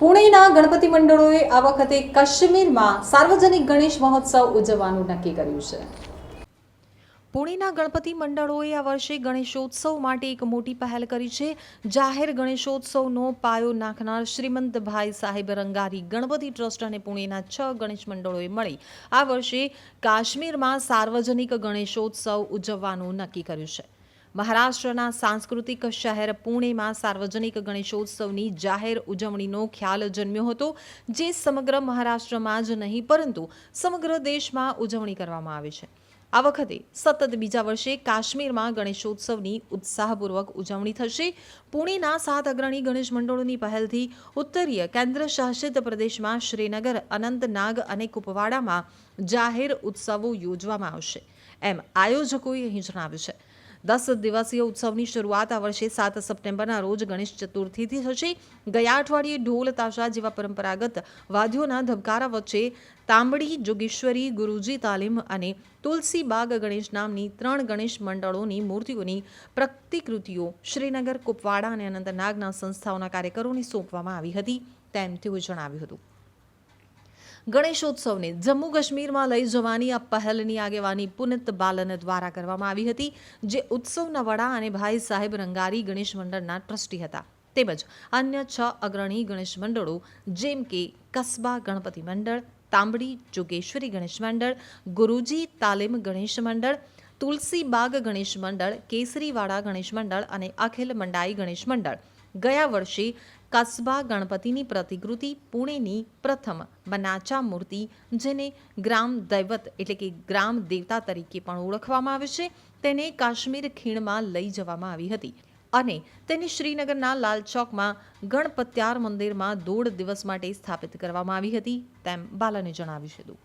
ગણપતિ મંડળોએ આ વખતે કાશ્મીરમાં સાર્વજનિક ગણેશ મહોત્સવ ઉજવવાનું નક્કી કર્યું છે. પુણેના ગણપતિ મંડળોએ આ વર્ષે ગણેશોત્સવ માટે એક મોટી પહેલ કરી છે. જાહેર ગણેશોત્સવનો પાયો નાખનાર શ્રીમંતભાઈ સાહેબ રંગારી ગણપતિ ટ્રસ્ટ અને પુણેના છ ગણેશ મંડળોએ મળી આ વર્ષે કાશ્મીરમાં સાર્વજનિક ગણેશોત્સવ ઉજવવાનું નક્કી કર્યું છે. મહારાષ્ટ્રના સાંસ્કૃતિક શહેર પુણેમાં સાર્વજનિક ગણેશોત્સવની જાહેર ઉજવણીનો ખ્યાલ જન્મ્યો હતો, જે સમગ્ર મહારાષ્ટ્રમાં જ નહીં, પરંતુ સમગ્ર દેશમાં ઉજવણી કરવામાં આવે છે. આ વખતે સતત બીજા વર્ષે કાશ્મીરમાં ગણેશોત્સવની ઉત્સાહપૂર્વક ઉજવણી થશે. પુણેના સાત અગ્રણી ગણેશ મંડળોની પહેલથી ઉત્તરીય કેન્દ્ર શાસિત પ્રદેશમાં શ્રીનગર, અનંતનાગ અને કુપવાડામાં જાહેર ઉત્સવો યોજવામાં આવશે. એમ આયોજકોએ અહીં જણાવ્યું છે. દસ દિવસીય ઉત્સવની શરૂઆત આ વર્ષે સાત સપ્ટેમ્બરના રોજ ગણેશ ચતુર્થીથી થશે. ગયા અઠવાડિયે ઢોલ, તાશા જેવા પરંપરાગત વાદ્યોના ધબકારા વચ્ચે તાંબડી, જોગેશ્વરી, ગુરુજી તાલીમ અને તુલસી બાગ ગણેશ નામની ત્રણ ગણેશ મંડળોની મૂર્તિઓની પ્રતિકૃતિઓ શ્રીનગર, કુપવાડા અને અનંતનાગના સંસ્થાઓના કાર્યકરોને સોંપવામાં આવી હતી. તેમ તેઓએ જણાવ્યું હતું. ગણેશોત્સવને જમ્મુ કાશ્મીરમાં લઈ જવાની આ પહેલની આગેવાની પુનિત બાલન દ્વારા કરવામાં આવી હતી, જે ઉત્સવના વડા અને ભાઈ સાહેબ રંગારી ગણેશ મંડળના ટ્રસ્ટી હતા. તેમજ અન્ય છ અગ્રણી ગણેશ મંડળો, જેમ કે કસ્બા ગણપતિ મંડળ, તાંબડી જોગેશ્વરી ગણેશ મંડળ, ગુરુજી તાલીમ ગણેશ મંડળ તુલસી બાગ ગણેશ મંડળ, કેસરીવાડા ગણેશ મંડળ અને અખિલ મંડાઈ ગણેશ મંડળ. ગયા વર્ષે કસ્બા ગણપતિની પ્રતિકૃતિ પુણેની પ્રથમ બનાચા મૂર્તિ જેને ગ્રામ દૈવત એટલે કે ગ્રામ દેવતા તરીકે પણ ઓળખવામાં આવે છે, તેને કાશ્મીર ખીણમાં લઈ જવામાં આવી હતી. અને તેને શ્રીનગરના લાલ ચોકમાં ગણપત્યાર મંદિરમાં દોઢ દિવસ માટે સ્થાપિત કરવામાં આવી હતી તેમ બાલાને જણાવ્યું હતું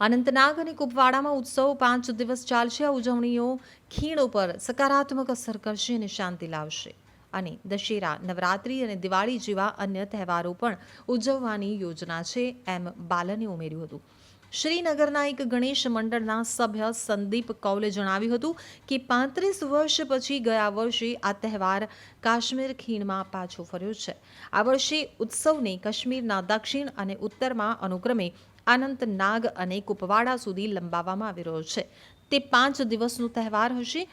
અનંતનાગ અને કુપવાડામાં ઉત્સવ પાંચ દિવસ ચાલશે. આ ઉજવણીઓ ખીણ ઉપર સકારાત્મક અસર કરશે અને શાંતિ લાવશે. અને દશેરા, નવરાત્રી અને દિવાળી જેવા અન્ય તહેવારો પણ ઉજવવાની યોજના છે એમ બાલને ઉમેર્યું હતું. શ્રીનગરના એક ગણેશ મંડળના સભ્ય સંદીપ કૌલે જણાવ્યું હતું કે પાંત્રીસ વર્ષ પછી ગયા વર્ષે આ તહેવાર કાશ્મીર ખીણમાં પાછો ફર્યો છે. આ વર્ષે ઉત્સવને કાશ્મીરના દક્ષિણ અને ઉત્તરમાં અનુક્રમે અનંતનાગ અને કુપવાડા સુધી લંબાવવામાં આવી રહ્યો છે. તે પાંચ દિવસનો તહેવાર હશે.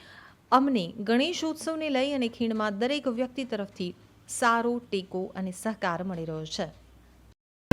અમને ગણેશોત્સવને લઈ અને ખીણમાં દરેક વ્યક્તિ તરફથી સારો ટેકો અને સહકાર મળી રહ્યો છે.